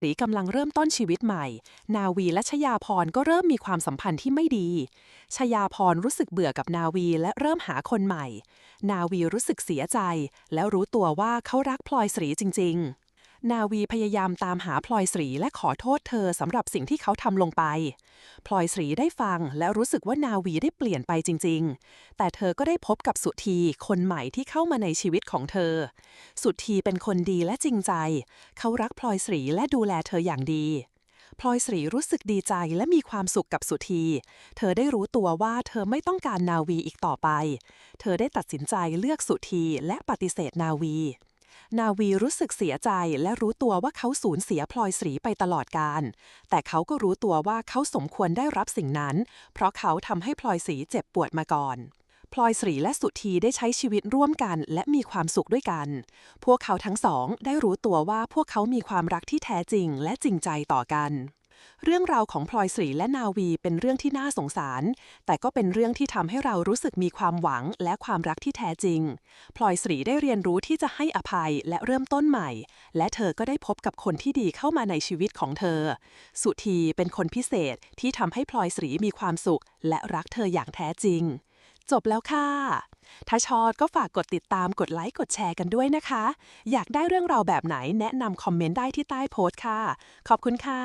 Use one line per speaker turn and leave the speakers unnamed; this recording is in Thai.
หรีกำลังเริ่มต้นชีวิตใหม่ นาวีและชยาพรก็เริ่มมีความสัมพันธ์ที่ไม่ดี ชยาพรรู้สึกเบื่อกับนาวีและเริ่มหาคนใหม่ นาวีรู้สึกเสียใจ แล้วรู้ตัวว่าเขารักพลอยสรีจริง ๆ นาวีพยายามตามหาพลอยสรีและขอโทษเธอสำหรับสิ่งที่เขาทำลงไป พลอยสรีได้ฟังและรู้สึกว่านาวีได้เปลี่ยนไปจริง ๆ แต่เธอก็ได้พบกับสุธีคนใหม่ที่เข้ามาในชีวิตของเธอ สุธีเป็นคนดีและจริงใจ เขารักพลอยสรีและดูแลเธออย่างดีพลอยสรีรู้สึกดีใจและมีความสุขกับสุธี เธอได้รู้ตัวว่าเธอไม่ต้องการนาวีอีกต่อไป เธอได้ตัดสินใจเลือกสุธีและปฏิเสธนาวี นาวีรู้สึกเสียใจและรู้ตัวว่าเขาสูญเสียพลอยสรีไปตลอดการ แต่เขาก็รู้ตัวว่าเขาสมควรได้รับสิ่งนั้น เพราะเขาทำให้พลอยสรีเจ็บปวดมาก่อนพลอยสรีและสุธีได้ใช้ชีวิตร่วมกันและมีความสุขด้วยกัน พวกเขาทั้งสองได้รู้ตัวว่าพวกเขามีความรักที่แท้จริงและจริงใจต่อกัน เรื่องราวของพลอยสรีและนาวีเป็นเรื่องที่น่าสงสาร แต่ก็เป็นเรื่องที่ทำให้เรารู้สึกมีความหวังและความรักที่แท้จริง พลอยสรีได้เรียนรู้ที่จะให้อภัยและเริ่มต้นใหม่ และเธอก็ได้พบกับคนที่ดีเข้ามาในชีวิตของเธอ สุธีเป็นคนพิเศษที่ทำให้พลอยสรีมีความสุข และรักเธออย่างแท้จริง จบแล้วค่ะถ้าชอบก็ฝากกดติดตามกดไลค์กดแชร์กันด้วยนะคะ อยากได้เรื่องราวแบบไหนแนะนำคอมเมนต์ได้ที่ใต้โพสต์ค่ะ ขอบคุณค่ะ